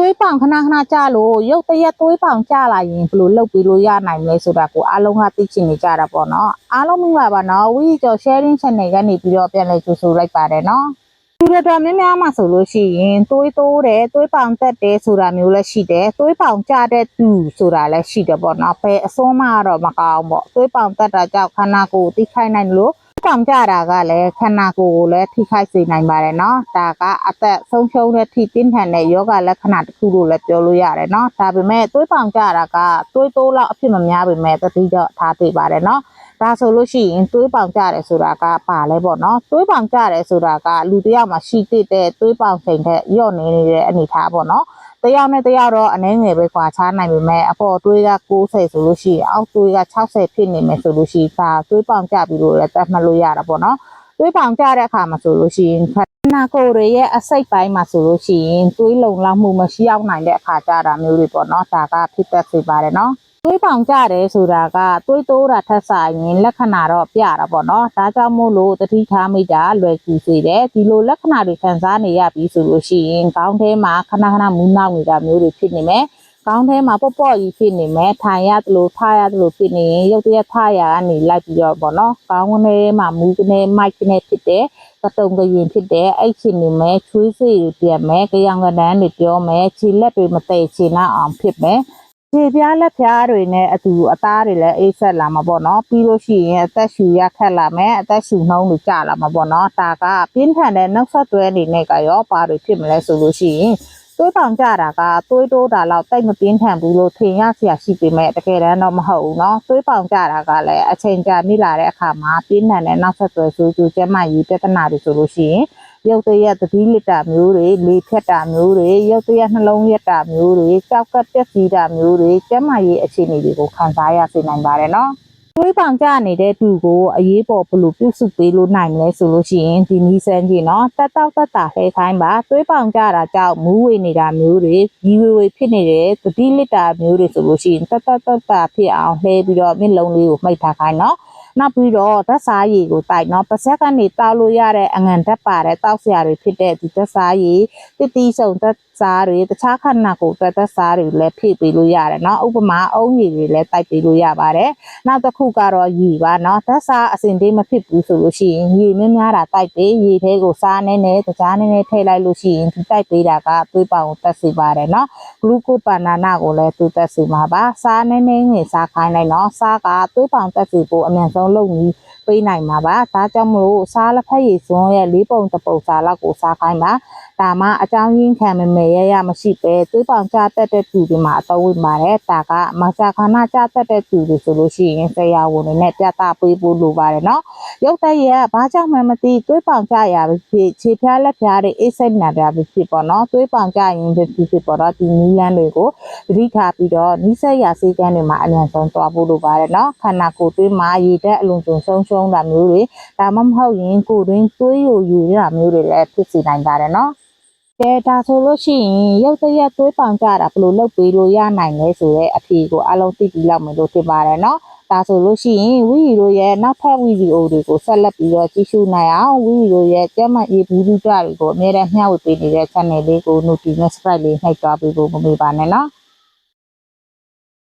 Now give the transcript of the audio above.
သွေးပောင်ခဏခဏကြလို့ရုပ်တရက်သွေးပောင်ကြလာရင်ဘယ်လိုလုပ်ပြီးလို့ရနိုင်မလဲဆိုတာကိုအားလုံးကသိချင်နေကြတာပေါ့နော်အားလုံးမင်္ဂလာပါနော်ဝီကျော် sharing channel ကနေပြီးတော့ပြန်လည်ကြိုဆိုလိုက်ပါတယ်နော်ဒီလိုတော့များများမှဆိုလို့ရှိရင်သွေးတိုးတယ်သွေးပောင်တက်တယ်ဆိုတာမျိုးလည်းရှိတယ်သွေးပောင်ကြတဲ့သူဆိုတာလည်းရှိတယ်ပေါ့နော်ဘယ်အစွန်းမှတော့မကောင်းပေါ့သွေးပောင်တက်တာကြောင့်ခန္ဓာကိုယ်တိခိုက်နိုင်လို့ ဆောင်ကြတာကလည်းခန္ဓာကိုယ်ကိုလည်းထိခိုက်စေနိုင်ပါတယ်နော်ဒါကအသက်ဆုံးရှုံးတဲ့ထိပြင်းထန်တဲ့ယောဂလက္ခဏာတစ်ခုလို့လည်းပြောလို့ရတယ်နော်ဒါပေမဲ့သွေးဆောင်ကြတာကသွေးတိုးလောက်အဖြစ်မများပေမဲ့တတိကြောင့်ထားသေးပါတယ်နော်ဒါဆိုလို့ရှိရင်သွေးပောင်ကြတယ်ဆိုတာကပါလဲပေါ့နော်သွေးပောင်ကြတယ်ဆိုတာကလူတစ်ယောက်မှာရှိတဲ့သွေးပောင်ချိန်ထက်ညော့နေနေတဲ့အနေအထားပေါ့နော် တယောက်နဲ့တယောက်တော့အနည်းငယ်ပဲကွာခြားနိုင်ပေမဲ့အပေါ်သွေးက60ဆိုလို့ရှိရင်အောက်သွေးက60ဖြစ်နေမယ်ဆိုလို့ရှိရင်ဒါသွေးပေါင်ကြပြီးလို့လည်းတတ်မှတ်လို့ရတာပေါ့နော် သွေးပေါင်ကြတဲ့အခါမှာဆိုလို့ရှိရင်ခန္ဓာကိုယ်တွေရဲ့အစိတ်ပိုင်းမှာဆိုလို့ရှိရင်သွေးလုံလောက်မှုမရှိရောက်နိုင်တဲ့အခါကြတာမျိုးတွေပေါ့နော်ဒါကဖြစ်တတ်စေပါတယ်နော်သွေးပောင်ကြတယ်ဆိုတာကသွေးတိုးတာထက်ဆိုင်ရင်လက္ခဏာတော့ပြတာပေါ့နော်ဒါကြောင့်မို့လို့တတိထားမိတာလွယ်ကူစေတယ်ဒီလိုလက္ခဏာတွေခံစားနေရပြီဆိုလို့ရှိရင်ခေါင်းထဲမှာခဏခဏမူးနောက်နေတာမျိုးတွေဖြစ်နေမယ် ခေါင်းထဲမှာပေါ့ပေါ့ကြီးဖြစ်နေမယ်ထိုင်ရတယ်လို့ထားရတယ်လို့ဖြစ်နေရင်ရုပ်တရက်ထားရကနေလိုက်ပြီးတော့ပေါ့နော်ခေါင်းထဲမှာမူးကနေမိုက်ကနေဖြစ်တယ်ကတုံကရင်ဖြစ်တယ်အဲ့ချင်နေမယ်ချွေးစေးတွေပြတ်မယ်ကြောင်ကနန်းတွေပြောမယ်ခြေလက်တွေမတည့်ချင်တော့အောင်ဖြစ်မယ်ခြေပြားလက်ပြားတွေနဲ့အတူအသားတွေလည်းအေးဆက်လာမှာပေါ့နော်ပြီးလို့ရှိရင်အသက်ရှူရခက်လာမယ်အသက်ရှူနှုံးတွေကျလာမှာပေါ့နော်ဒါကပြင်းထန်တဲ့နောက်ဆက်တွဲအနေနဲ့ကရောဘာတွေဖြစ်မလဲဆိုလို့ရှိရင် သွေးပောင်ကြတာကသွေးတိုးတာတော့တိတ်မပြင်းထန်ဘူးလို့ထင်ရစရာရှိပေမဲ့တကယ်တမ်းတော့မဟုတ်ဘူးเนาะသွေးပောင်ကြတာကလည်းအချိန်ကြာမိလာတဲ့အခါမှာပြင်းထန်တဲ့နောက်ဆက်တွဲဆိုကျူကျမကြီးပြဿနာတွေဆိုလို့ရှိရင် ရုပ်တရက်သတိလစ်တာမျိုးတွေလေဖြတ်တာမျိုးတွေရုပ်တရက်နှလုံးရက်တာမျိုးတွေကြောက်ကတက်စီတာမျိုးတွေကျန်းမာရေးအခြေအနေတွေကိုခံစားရစေနိုင်ပါတယ်နော် တွေးပောင်ကြနေတဲ့သူကိုအရေးပေါ်ဘယ်လိုပြုစုပေးလို့နိုင်မလဲဆိုလို့ရှိရင်ဒီနီးစမ်းကြီးနော်တက်တောက်တက်တာဟဲခိုင်းပါတွေးပောင်ကြတာကြောင့်မူးဝေနေတာမျိုးတွေဒီဝေဝေဖြစ်နေတဲ့သတိလစ်တာမျိုးတွေဆိုလို့ရှိရင်တက်တက်တက်တာဖြစ်အောင်လှဲပြီးတော့မျက်လုံးလေးကိုမှိတ်ထားခိုင်းနော် နောက်ပြီးတော့ဓာတ်စားရည်ကိုတိုက်နော်ပါဇက်ကနေတောက်လို့ရတဲ့အငံဓာတ်ပါတဲ့တောက်စရာတွေဖြစ်တဲ့ဒီဓာတ်စားရည်တိတိစုံဓာတ်စားတွေတခြားခန္ဓာကိုယ်အတွက်ဓာတ်စားတွေလည်းဖြည့်ပေးလို့ရတယ်နော်ဥပမာအုံးရည်တွေလည်းတိုက်ပေးလို့ရပါတယ်နောက်တစ်ခုကတော့ရည်ပါနော်ဓာတ်စားအစင်သေးမဖြစ်ဘူးဆိုလို့ရှိရင်ရည်မင်းများတာတိုက်ပေးရည်သေးကိုစားနေနေတခြားနေနေထည့်လိုက်လို့ရှိရင်ဒီတိုက်ပေးတာကသွေးပောင်ကိုတက်စေပါတယ်နော်ဂလူကိုပါနာနာကိုလည်းသူတက်စီမှာပါစားနေနေငယ်စားခိုင်းလိုက်နော်စားကသွေးပောင်တက်စီဖို့အမြန်ဆုံးလုပ်ပြီးပေးနိုင်မှာပါဒါကြောင့်မလို့စားလက်ဖက်ရည်စွန်းရဲ့လေးပုံတစ်ပုံစားလောက်ကိုစားခိုင်းပါ ဒါမှအကြောင်းရင်းခံမမေရရမရှိပဲသွေးပောင်ကျတက်တဲ့သူတွေမှာအတော့ဝင်ပါတယ်ဒါကမဆာခနာကျတက်တဲ့သူတွေဆိုလို့ရှိရင်ဆရာဝန်တွေနဲ့ပြသပေးဖို့လိုပါတယ်နော်ရုပ်တရက်ဘာကြောင့်မှမသိသွေးပောင်ကြရပဲဖြစ်ခြေဖျားလက်ဖျားတွေအိတ်ဆက်နာတာပဲဖြစ်ပေါ့နော်သွေးပောင်ကြရင်ပဲဖြစ်ဖြစ်ပေါ့တော့ဒီနီးလန်းတွေကိုသတိထားပြီးတော့နီးစက်ရစေကန်းတွေမှာအမြန်ဆုံးသွားဖို့လိုပါတယ်နော်ခန္ဓာကိုယ်သွေးမှာရည်တဲ့အလုံးစုံဆုံးရှုံးတာမျိုးတွေဒါမှမဟုတ်ရင်ကိုယ်တွင်းသွေးယိုယူရတာမျိုးတွေလည်းဖြစ်စေနိုင်ပါတယ်နော် ကဲဒါဆိုလို့ရှိရင်ရုပ်တရက်သွေးပောင်ကြတာဘယ်လိုလုပ်ပေးလို့ရနိုင်လဲဆိုတော့အဖြေကိုအလုံးသိပြီးလောက်မယ်လို့ထင်ပါတယ်နော်ဒါဆိုလို့ရှိရင်ဝီရီတို့ရဲ့နောက်ထပ်ဗီဒီယိုတွေကိုဆက်လက်ပြီးတော့ကြည့်ရှုနိုင်အောင်ဝီရီတို့ရဲ့ကျမရေးဗီဒီယိုတွေကိုအများနဲ့မျှဝေပေးနေတဲ့ channel လေးကို notification subscribe လေးနှိပ်သွားပေးဖို့မမေ့ပါနဲ့နော်